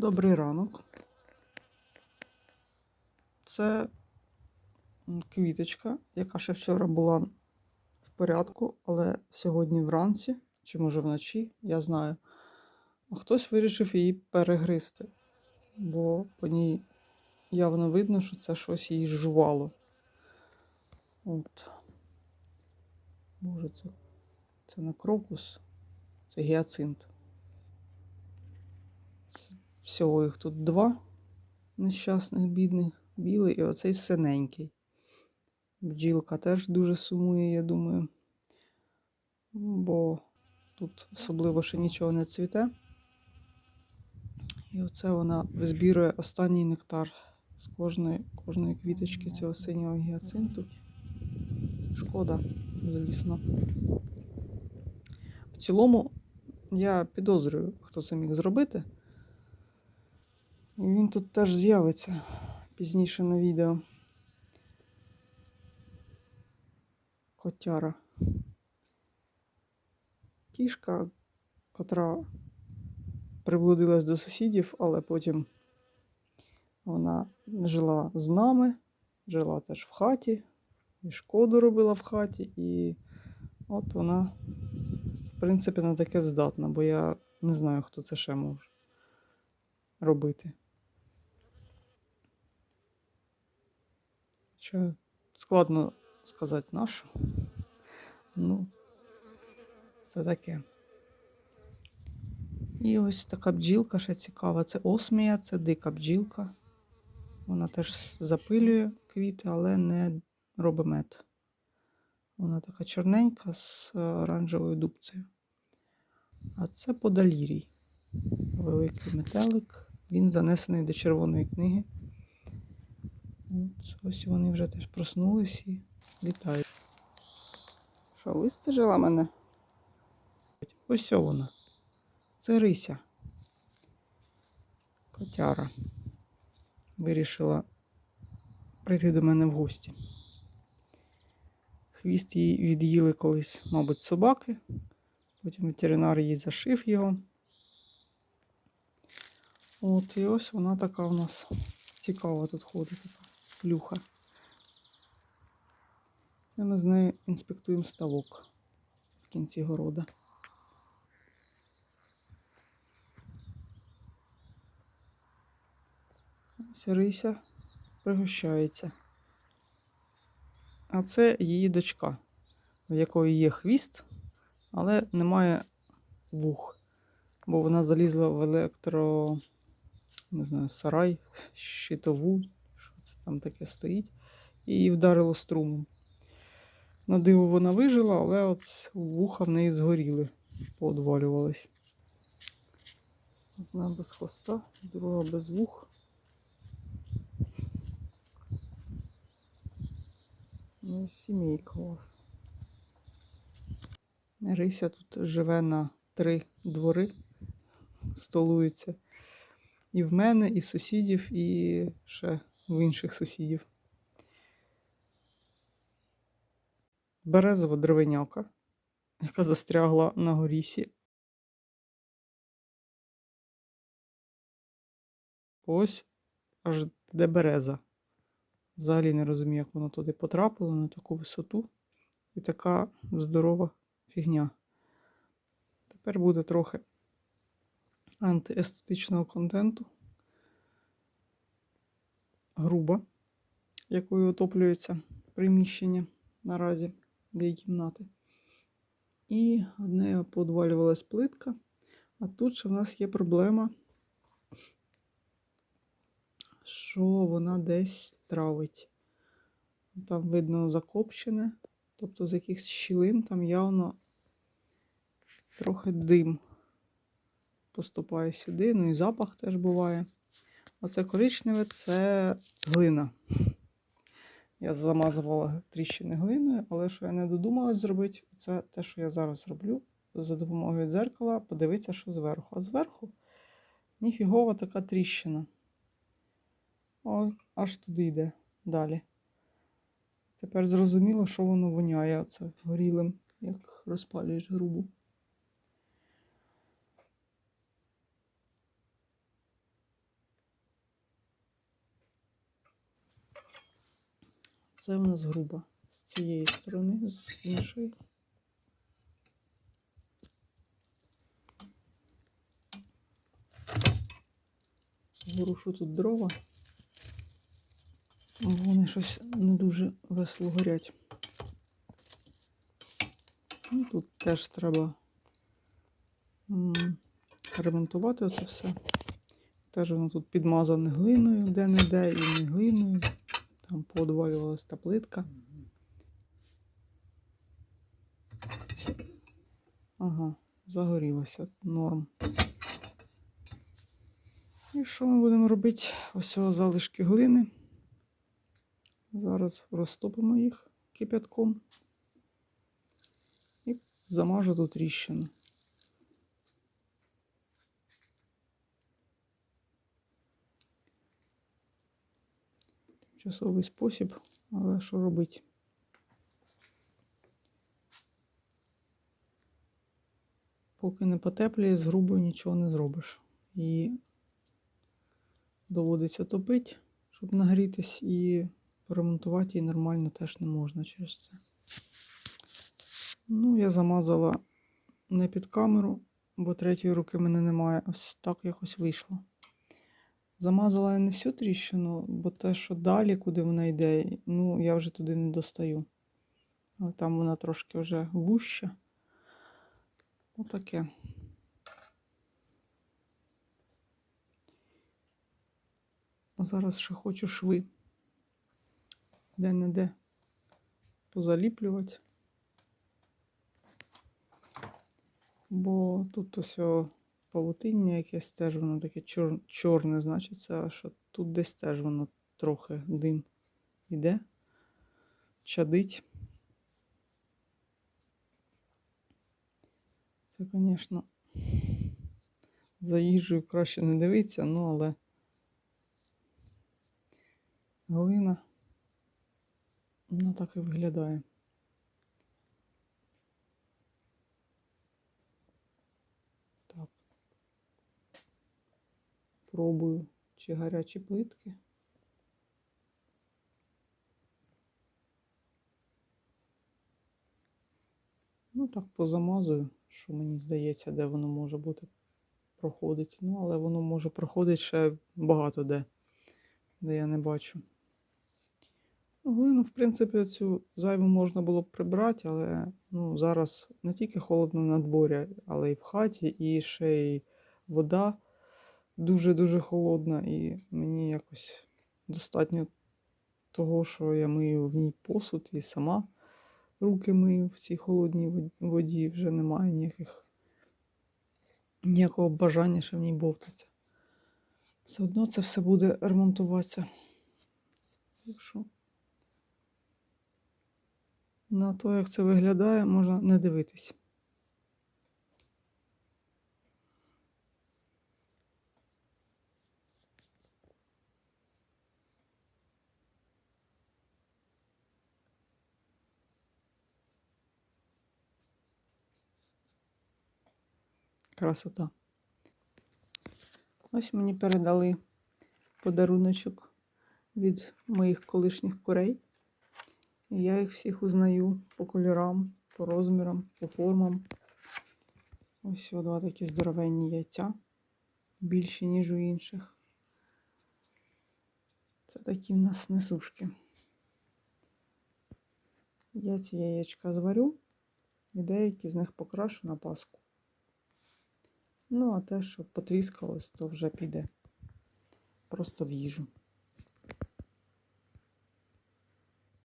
Добрий ранок. Це квіточка, яка ще вчора була в порядку, але сьогодні вранці, чи може вночі, я знаю. Хтось вирішив її перегризти, бо по ній явно видно, що це щось її жувало. От. Боже, це, це не крокус, це гіацинт. Всього їх тут два нещасних, бідних, білий і оцей синенький. Бджілка теж дуже сумує, я думаю, бо тут особливо ще нічого не цвіте. І оце вона визбірує останній нектар з кожної, кожної квіточки цього синього гіацинту. Шкода, звісно. В цілому, я підозрюю, хто це міг зробити. І він тут теж з'явиться пізніше на відео. Котяра. Кішка, котра приблудилась до сусідів, але потім вона жила з нами, жила теж в хаті, і шкоду робила в хаті, і от вона, в принципі, на таке здатна, бо я не знаю, хто це ще може робити. Чи складно сказати нашу. Ну, це таке. І ось така бджілка ще цікава. Це осмія, це дика бджілка. Вона теж запилює квіти, але не робить мед. Вона така чорненька з е, оранжевою дубцею. А це подалірій. Великий метелик. Він занесений до червоної книги. От, ось вони вже теж проснулись і літають. Що, вистежила мене? Ось вона. Це Рися. Котяра. Вирішила прийти до мене в гості. Хвіст її від'їли колись, мабуть, собаки. Потім ветеринар їй зашив його. От, і ось вона така у нас цікава тут ходить, плюха. Це ми з нею інспектуємо ставок в кінці города. Ось Рися пригощається. А це її дочка, в якої є хвіст, але немає вух, бо вона залізла в електро, не знаю, сарай, щитову, це там таке стоїть, і її вдарило струмом. На диво вона вижила, але от вуха в неї згоріли, поодвалювались. Одна без хвоста, друга без вух. Ну, і сімейка у вас. Рися тут живе на три двори, столується. І в мене, і в сусідів, і ще в інших сусідів. Березова деревиняка, яка застрягла на горісі. Ось аж де береза. Взагалі не розумію, як воно туди потрапило на таку висоту. І така здорова фігня. Тепер буде трохи антиестетичного контенту. Груба, якою отоплюється приміщення наразі дві кімнати. І одне подвалювалась плитка. А тут ще в нас є проблема, що вона десь травить. Там видно закопчене, тобто з якихось щілин там явно трохи дим поступає сюди, ну і запах теж буває. Оце коричневе це глина. Я замазувала тріщини глиною, але що я не додумалась зробити, це те, що я зараз роблю. За допомогою дзеркала подивитися, що зверху. А зверху ніфігова така тріщина. О, аж туди йде далі. Тепер зрозуміло, що воно воняє оце горілим, як розпалюєш грубу. Це у нас груба з цієї сторони, з іншої. Ворушу тут дрова. Вони щось не дуже весело горять. Ну, тут теж треба ремонтувати оце все. Теж воно тут підмазане глиною де-не-де і не глиною. Там поодвалювалась та плитка. Ага, загорілося норм. І що ми будемо робити? Ось залишки глини. Зараз розтопимо їх кипятком і замажу тут тріщину. Тимчасовий спосіб, але що робити? Поки не потепліє, з грубою нічого не зробиш. І доводиться топити, щоб нагрітись, і поремонтувати її нормально теж не можна через це. Ну, я замазала не під камеру, бо третьої руки мене немає. Ось так якось вийшло. Замазала я не всю тріщину, бо те, що далі, куди вона йде, ну, я вже туди не достаю. Але там вона трошки вже вуща. Отаке. Зараз ще хочу шви. Де-не-де позаліплювати. Бо тут ось павутиння якесь теж воно таке чор... чорне, значить, це, що тут десь теж воно трохи дим іде, чадить. Це, звісно, за їжею краще не дивитися, ну але глина, вона так і виглядає. Так. Пробую, чи гарячі плитки. Ну, так позамазую, що мені здається, де воно може бути проходить. Ну, але воно може проходити ще багато де, де я не бачу. Ну, Глину, в принципі, цю зайву можна було б прибрати, але ну, зараз не тільки холодно на дворі, але й в хаті, і ще й вода дуже-дуже холодна, і мені якось достатньо того, що я мию в ній посуд і сама руки мию в цій холодній воді, вже немає ніяких ніякого бажання, що в ній бовтаться. Все одно це все буде ремонтуватися. Так на те, як це виглядає, можна не дивитись. Красота. Ось мені передали подаруночок від моїх колишніх курей. І я їх всіх узнаю по кольорам, по розмірам, по формам. Ось два такі здоровенні яйця, більші, ніж у інших. Це такі в нас несушки. Я ці яєчка зварю і деякі з них покрашу на паску. Ну, а те, що потріскалось, то вже піде просто в їжу.